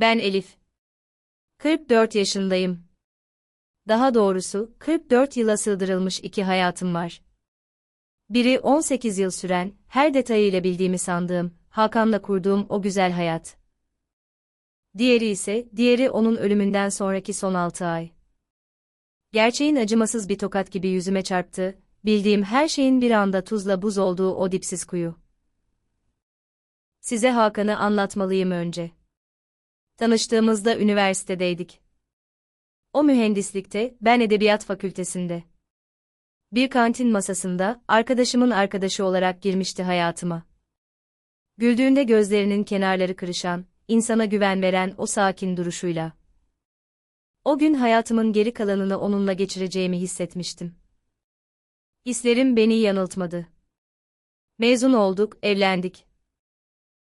Ben Elif. 44 yaşındayım. Daha doğrusu 44 yıla sığdırılmış iki hayatım var. Biri 18 yıl süren, her detayıyla bildiğimi sandığım, Hakan'la kurduğum o güzel hayat. Diğeri ise, diğeri onun ölümünden sonraki son 6 ay. Gerçeğin acımasız bir tokat gibi yüzüme çarptı, bildiğim her şeyin bir anda tuzla buz olduğu o dipsiz kuyu. Size Hakan'ı anlatmalıyım önce. Tanıştığımızda üniversitedeydik. O mühendislikte, ben edebiyat fakültesinde. Bir kantin masasında, arkadaşımın arkadaşı olarak girmişti hayatıma. Güldüğünde gözlerinin kenarları kırışan, insana güven veren o sakin duruşuyla. O gün hayatımın geri kalanını onunla geçireceğimi hissetmiştim. Hislerim beni yanıltmadı. Mezun olduk, evlendik.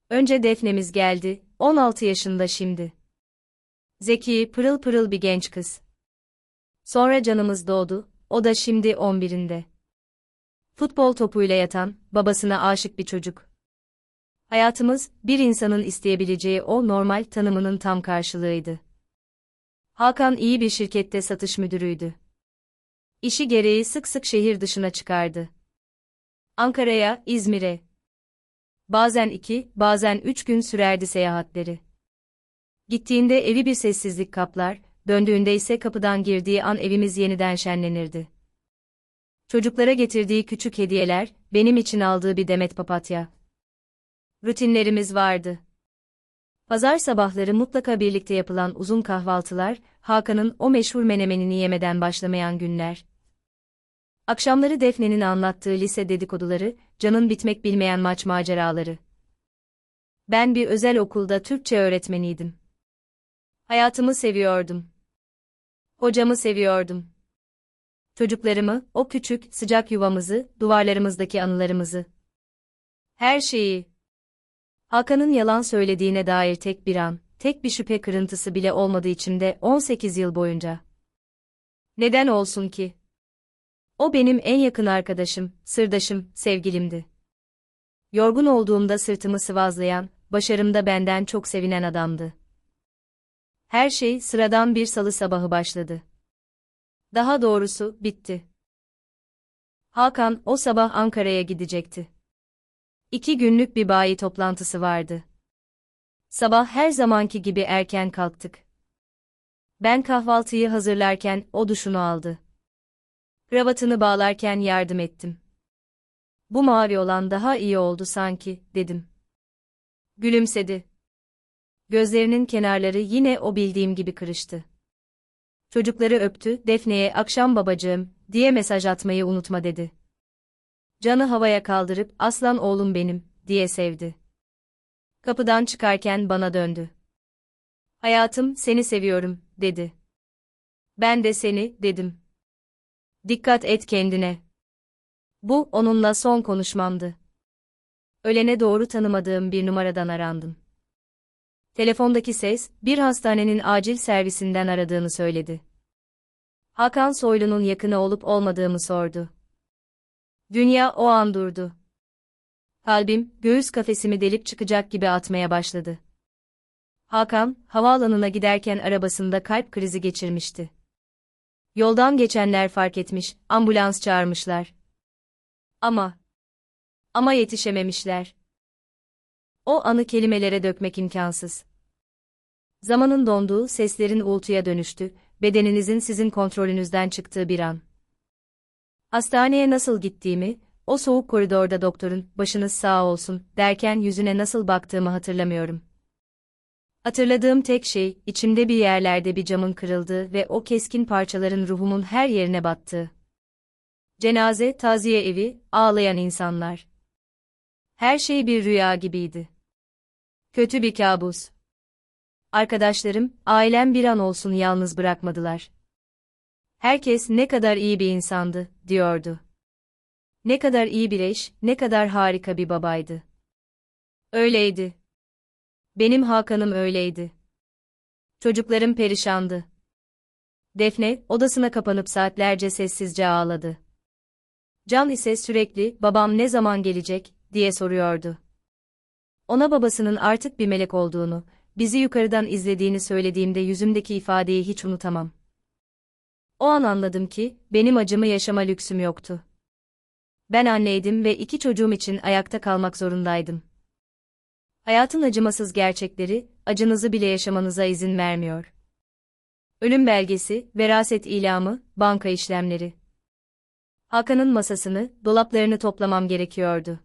Önce Defne'miz geldi, 16 yaşında şimdi. Zeki, pırıl pırıl bir genç kız. Sonra canımız doğdu, o da şimdi 11'inde. Futbol topuyla yatan, babasına aşık bir çocuk. Hayatımız, bir insanın isteyebileceği o normal tanımının tam karşılığıydı. Hakan iyi bir şirkette satış müdürüydü. İşi gereği sık sık şehir dışına çıkardı. Ankara'ya, İzmir'e. Bazen iki, bazen üç gün sürerdi seyahatleri. Gittiğinde evi bir sessizlik kaplar, döndüğünde ise kapıdan girdiği an evimiz yeniden şenlenirdi. Çocuklara getirdiği küçük hediyeler, benim için aldığı bir demet papatya. Rutinlerimiz vardı. Pazar sabahları mutlaka birlikte yapılan uzun kahvaltılar, Hakan'ın o meşhur menemenini yemeden başlamayan günler. Akşamları Defne'nin anlattığı lise dedikoduları, canın bitmek bilmeyen maç maceraları. Ben bir özel okulda Türkçe öğretmeniydim. Hayatımı seviyordum. Hocamı seviyordum. Çocuklarımı, o küçük, sıcak yuvamızı, duvarlarımızdaki anılarımızı. Her şeyi. Hakan'ın yalan söylediğine dair tek bir an, tek bir şüphe kırıntısı bile olmadı içimde 18 yıl boyunca. Neden olsun ki? O benim en yakın arkadaşım, sırdaşım, sevgilimdi. Yorgun olduğumda sırtımı sıvazlayan, başarımda benden çok sevinen adamdı. Her şey sıradan bir salı sabahı başladı. Daha doğrusu, bitti. Hakan o sabah Ankara'ya gidecekti. İki günlük bir bayi toplantısı vardı. Sabah her zamanki gibi erken kalktık. Ben kahvaltıyı hazırlarken o duşunu aldı. Kravatını bağlarken yardım ettim. Bu mavi olan daha iyi oldu sanki, dedim. Gülümsedi. Gözlerinin kenarları yine o bildiğim gibi kırıştı. Çocukları öptü, Defne'ye akşam babacığım, diye mesaj atmayı unutma dedi. Canı havaya kaldırıp, aslan oğlum benim, diye sevdi. Kapıdan çıkarken bana döndü. Hayatım, seni seviyorum, dedi. Ben de seni, dedim. Dikkat et kendine. Bu, onunla son konuşmamdı. Ölene doğru tanımadığım bir numaradan arandım. Telefondaki ses, bir hastanenin acil servisinden aradığını söyledi. Hakan Soylu'nun yakını olup olmadığımı sordu. Dünya o an durdu. Kalbim, göğüs kafesimi delip çıkacak gibi atmaya başladı. Hakan, havaalanına giderken arabasında kalp krizi geçirmişti. Yoldan geçenler fark etmiş, ambulans çağırmışlar. Ama, ama yetişememişler. O anı kelimelere dökmek imkansız. Zamanın donduğu, seslerin uğultuya dönüştü, bedeninizin sizin kontrolünüzden çıktığı bir an. Hastaneye nasıl gittiğimi, o soğuk koridorda doktorun, başınız sağ olsun, derken yüzüne nasıl baktığımı hatırlamıyorum. Hatırladığım tek şey, içimde bir yerlerde bir camın kırıldığı ve o keskin parçaların ruhumun her yerine battığı. Cenaze, taziye evi, ağlayan insanlar. Her şey bir rüya gibiydi. Kötü bir kabus. Arkadaşlarım, ailem bir an olsun yalnız bırakmadılar. Herkes ne kadar iyi bir insandı, diyordu. Ne kadar iyi bir eş, ne kadar harika bir babaydı. Öyleydi. Benim Hakan'ım öyleydi. Çocuklarım perişandı. Defne, odasına kapanıp saatlerce sessizce ağladı. Can ise sürekli, babam ne zaman gelecek, diye soruyordu. Ona babasının artık bir melek olduğunu, bizi yukarıdan izlediğini söylediğimde yüzümdeki ifadeyi hiç unutamam. O an anladım ki, benim acımı yaşama lüksüm yoktu. Ben anneydim ve iki çocuğum için ayakta kalmak zorundaydım. Hayatın acımasız gerçekleri, acınızı bile yaşamanıza izin vermiyor. Ölüm belgesi, veraset ilamı, banka işlemleri. Hakan'ın masasını, dolaplarını toplamam gerekiyordu.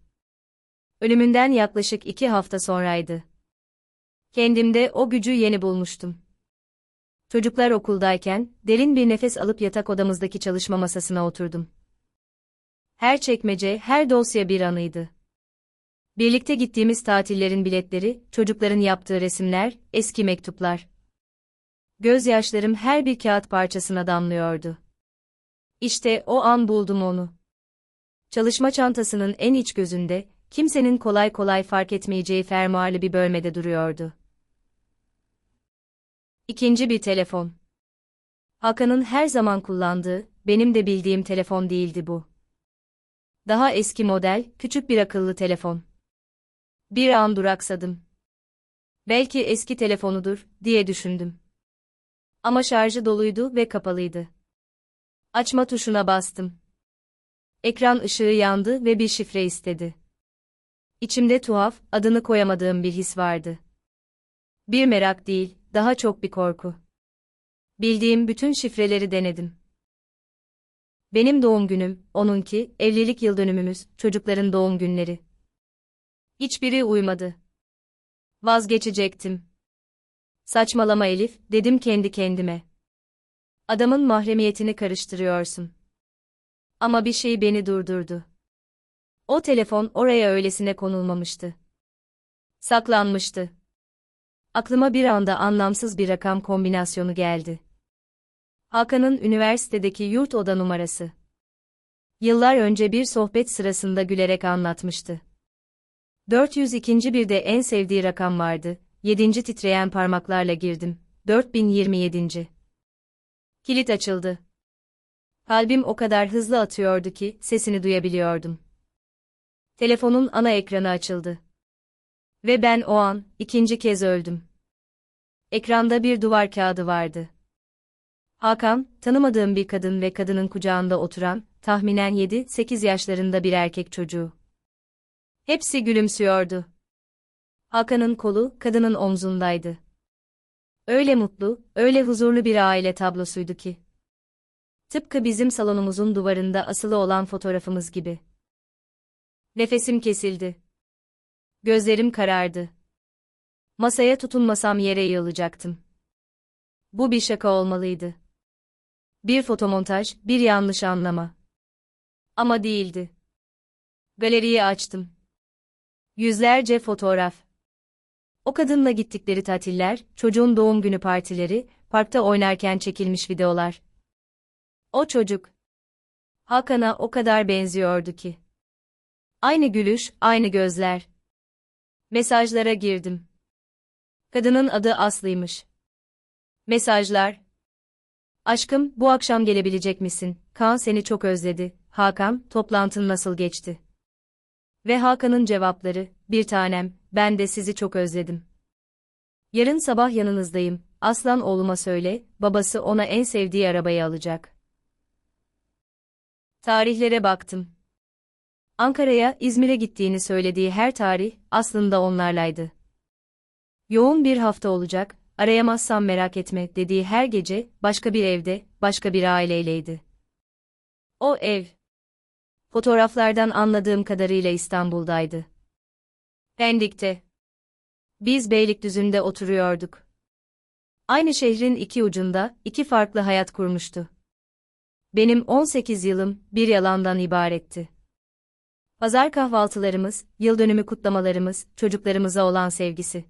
Ölümünden yaklaşık iki hafta sonraydı. Kendimde o gücü yeni bulmuştum. Çocuklar okuldayken, derin bir nefes alıp yatak odamızdaki çalışma masasına oturdum. Her çekmece, her dosya bir anıydı. Birlikte gittiğimiz tatillerin biletleri, çocukların yaptığı resimler, eski mektuplar. Gözyaşlarım her bir kağıt parçasına damlıyordu. İşte o an buldum onu. Çalışma çantasının en iç gözünde, kimsenin kolay kolay fark etmeyeceği fermuarlı bir bölmede duruyordu. İkinci bir telefon. Hakan'ın her zaman kullandığı, benim de bildiğim telefon değildi bu. Daha eski model, küçük bir akıllı telefon. Bir an duraksadım. Belki eski telefonudur, diye düşündüm. Ama şarjı doluydu ve kapalıydı. Açma tuşuna bastım. Ekran ışığı yandı ve bir şifre istedi. İçimde tuhaf, adını koyamadığım bir his vardı. Bir merak değil, daha çok bir korku. Bildiğim bütün şifreleri denedim. Benim doğum günüm, onunki, evlilik yıl dönümümüz, çocukların doğum günleri. Hiçbiri uymadı. Vazgeçecektim. Saçmalama Elif, dedim kendi kendime. Adamın mahremiyetini karıştırıyorsun. Ama bir şey beni durdurdu. O telefon oraya öylesine konulmamıştı. Saklanmıştı. Aklıma bir anda anlamsız bir rakam kombinasyonu geldi. Hakan'ın üniversitedeki yurt oda numarası. Yıllar önce bir sohbet sırasında gülerek anlatmıştı. 402. bir de en sevdiği rakam vardı, 7. titreyen parmaklarla girdim, 4027. Kilit açıldı. Kalbim o kadar hızlı atıyordu ki, sesini duyabiliyordum. Telefonun ana ekranı açıldı. Ve ben o an, ikinci kez öldüm. Ekranda bir duvar kağıdı vardı. Hakan, tanımadığım bir kadın ve kadının kucağında oturan, tahminen 7-8 yaşlarında bir erkek çocuğu. Hepsi gülümsüyordu. Hakan'ın kolu, kadının omzundaydı. Öyle mutlu, öyle huzurlu bir aile tablosuydu ki. Tıpkı bizim salonumuzun duvarında asılı olan fotoğrafımız gibi. Nefesim kesildi. Gözlerim karardı. Masaya tutunmasam yere yığılacaktım. Bu bir şaka olmalıydı. Bir fotomontaj, bir yanlış anlama. Ama değildi. Galeriyi açtım. Yüzlerce fotoğraf. O kadınla gittikleri tatiller, çocuğun doğum günü partileri, parkta oynarken çekilmiş videolar. O çocuk. Hakan'a o kadar benziyordu ki. Aynı gülüş, aynı gözler. Mesajlara girdim. Kadının adı Aslı'ymış. Mesajlar. Aşkım, bu akşam gelebilecek misin? Kaan seni çok özledi. Hakan, toplantın nasıl geçti? Ve Hakan'ın cevapları, bir tanem, ben de sizi çok özledim. Yarın sabah yanınızdayım, Aslan oğluma söyle, babası ona en sevdiği arabayı alacak. Tarihlere baktım. Ankara'ya, İzmir'e gittiğini söylediği her tarih, aslında onlarlaydı. Yoğun bir hafta olacak, arayamazsam merak etme dediği her gece, başka bir evde, başka bir aileyleydi. O ev. Fotoğraflardan anladığım kadarıyla İstanbul'daydı. Pendik'te. Biz Beylikdüzü'nde oturuyorduk. Aynı şehrin iki ucunda, iki farklı hayat kurmuştu. Benim 18 yılım, bir yalandan ibaretti. Pazar kahvaltılarımız, yıl dönümü kutlamalarımız, çocuklarımıza olan sevgisi.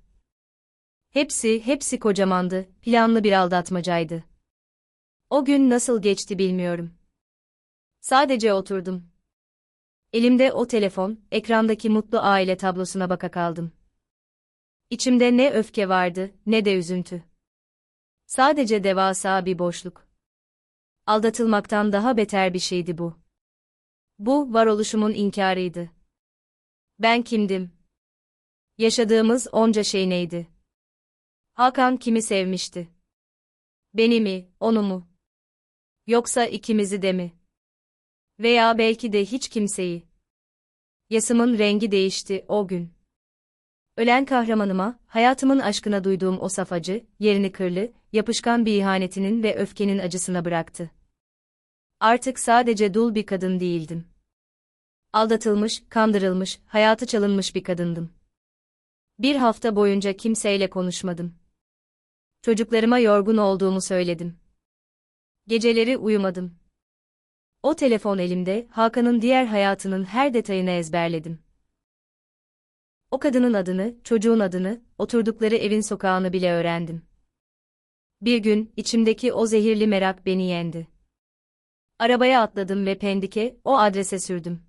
Hepsi, hepsi kocamandı, planlı bir aldatmacaydı. O gün nasıl geçti bilmiyorum. Sadece oturdum. Elimde o telefon, ekrandaki mutlu aile tablosuna baka kaldım. İçimde ne öfke vardı, ne de üzüntü. Sadece devasa bir boşluk. Aldatılmaktan daha beter bir şeydi bu. Bu, varoluşumun inkarıydı. Ben kimdim? Yaşadığımız onca şey neydi? Hakan kimi sevmişti? Beni mi, onu mu? Yoksa ikimizi de mi? Veya belki de hiç kimseyi. Yasımın rengi değişti o gün. Ölen kahramanıma, hayatımın aşkına duyduğum o saf acı, yerini kırlı, yapışkan bir ihanetinin ve öfkenin acısına bıraktı. Artık sadece dul bir kadın değildim. Aldatılmış, kandırılmış, hayatı çalınmış bir kadındım. Bir hafta boyunca kimseyle konuşmadım. Çocuklarıma yorgun olduğumu söyledim. Geceleri uyumadım. O telefon elimde, Hakan'ın diğer hayatının her detayını ezberledim. O kadının adını, çocuğun adını, oturdukları evin sokağını bile öğrendim. Bir gün, içimdeki o zehirli merak beni yendi. Arabaya atladım ve Pendik'e, o adrese sürdüm.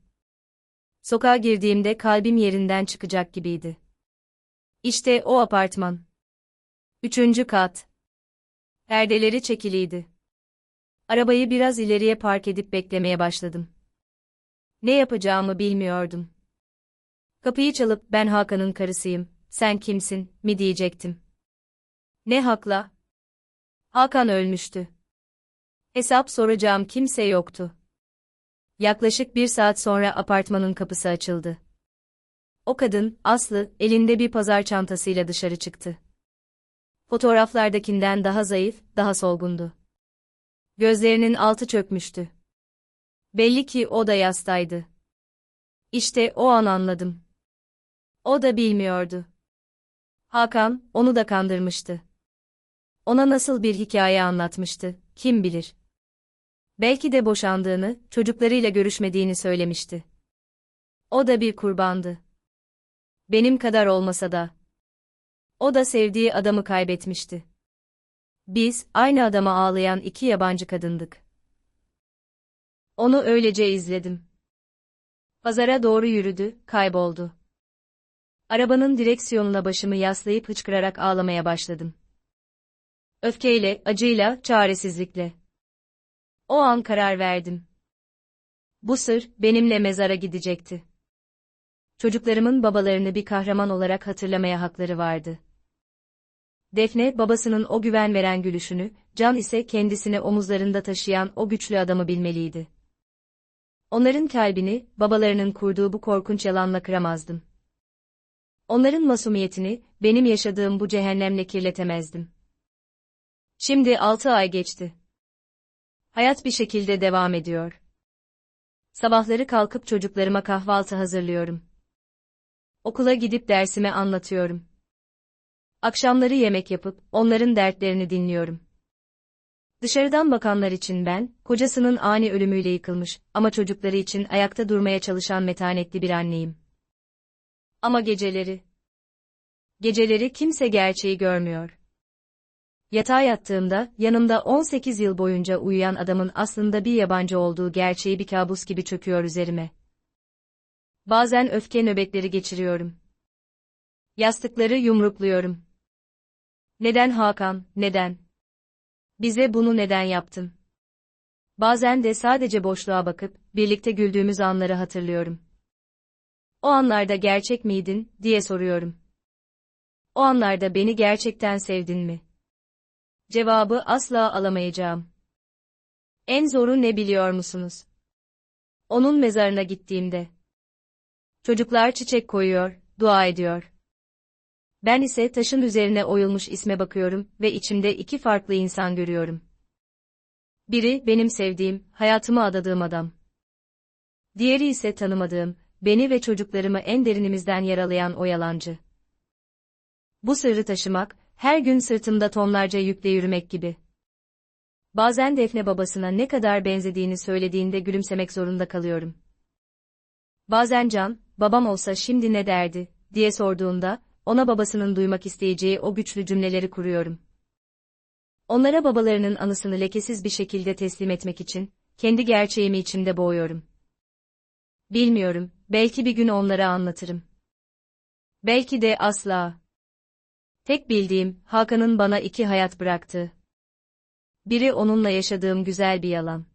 Sokağa girdiğimde kalbim yerinden çıkacak gibiydi. İşte o apartman. Üçüncü kat. Perdeleri çekiliydi. Arabayı biraz ileriye park edip beklemeye başladım. Ne yapacağımı bilmiyordum. Kapıyı çalıp ben Hakan'ın karısıyım, sen kimsin, mi diyecektim. Ne hakla? Hakan ölmüştü. Hesap soracağım kimse yoktu. Yaklaşık bir saat sonra apartmanın kapısı açıldı. O kadın, Aslı, elinde bir pazar çantasıyla dışarı çıktı. Fotoğraflardakinden daha zayıf, daha solgundu. Gözlerinin altı çökmüştü. Belli ki o da yastaydı. İşte o an anladım. O da bilmiyordu. Hakan, onu da kandırmıştı. Ona nasıl bir hikaye anlatmıştı, kim bilir. Belki de boşandığını, çocuklarıyla görüşmediğini söylemişti. O da bir kurbandı. Benim kadar olmasa da. O da sevdiği adamı kaybetmişti. Biz, aynı adama ağlayan iki yabancı kadındık. Onu öylece izledim. Pazara doğru yürüdü, kayboldu. Arabanın direksiyonuna başımı yaslayıp hıçkırarak ağlamaya başladım. Öfkeyle, acıyla, çaresizlikle. O an karar verdim. Bu sır, benimle mezara gidecekti. Çocuklarımın babalarını bir kahraman olarak hatırlamaya hakları vardı. Defne, babasının o güven veren gülüşünü, Can ise kendisini omuzlarında taşıyan o güçlü adamı bilmeliydi. Onların kalbini, babalarının kurduğu bu korkunç yalanla kıramazdım. Onların masumiyetini, benim yaşadığım bu cehennemle kirletemezdim. Şimdi altı ay geçti. Hayat bir şekilde devam ediyor. Sabahları kalkıp çocuklarıma kahvaltı hazırlıyorum. Okula gidip dersime anlatıyorum. Akşamları yemek yapıp onların dertlerini dinliyorum. Dışarıdan bakanlar için ben, kocasının ani ölümüyle yıkılmış ama çocukları için ayakta durmaya çalışan metanetli bir anneyim. Ama geceleri... Geceleri kimse gerçeği görmüyor. Yatağa yattığımda, yanımda 18 yıl boyunca uyuyan adamın aslında bir yabancı olduğu gerçeği bir kabus gibi çöküyor üzerime. Bazen öfke nöbetleri geçiriyorum. Yastıkları yumrukluyorum. Neden Hakan, neden? Bize bunu neden yaptın? Bazen de sadece boşluğa bakıp, birlikte güldüğümüz anları hatırlıyorum. O anlarda gerçek miydin, diye soruyorum. O anlarda beni gerçekten sevdin mi? Cevabı asla alamayacağım. En zoru ne biliyor musunuz? Onun mezarına gittiğimde. Çocuklar çiçek koyuyor, dua ediyor. Ben ise taşın üzerine oyulmuş isme bakıyorum ve içimde iki farklı insan görüyorum. Biri benim sevdiğim, hayatımı adadığım adam. Diğeri ise tanımadığım, beni ve çocuklarımı en derinimizden yaralayan o yalancı. Bu sırrı taşımak, her gün sırtımda tonlarca yükle yürümek gibi. Bazen Defne babasına ne kadar benzediğini söylediğinde gülümsemek zorunda kalıyorum. Bazen Can, babam olsa şimdi ne derdi, diye sorduğunda, ona babasının duymak isteyeceği o güçlü cümleleri kuruyorum. Onlara babalarının anısını lekesiz bir şekilde teslim etmek için, kendi gerçeğimi içimde boğuyorum. Bilmiyorum, belki bir gün onlara anlatırım. Belki de asla. Tek bildiğim, Hakan'ın bana iki hayat bıraktı. Biri onunla yaşadığım güzel bir yalan.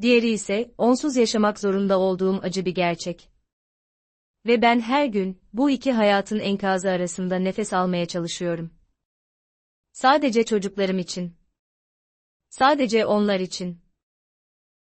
Diğeri ise, onsuz yaşamak zorunda olduğum acı bir gerçek. Ve ben her gün, bu iki hayatın enkazı arasında nefes almaya çalışıyorum. Sadece çocuklarım için. Sadece onlar için.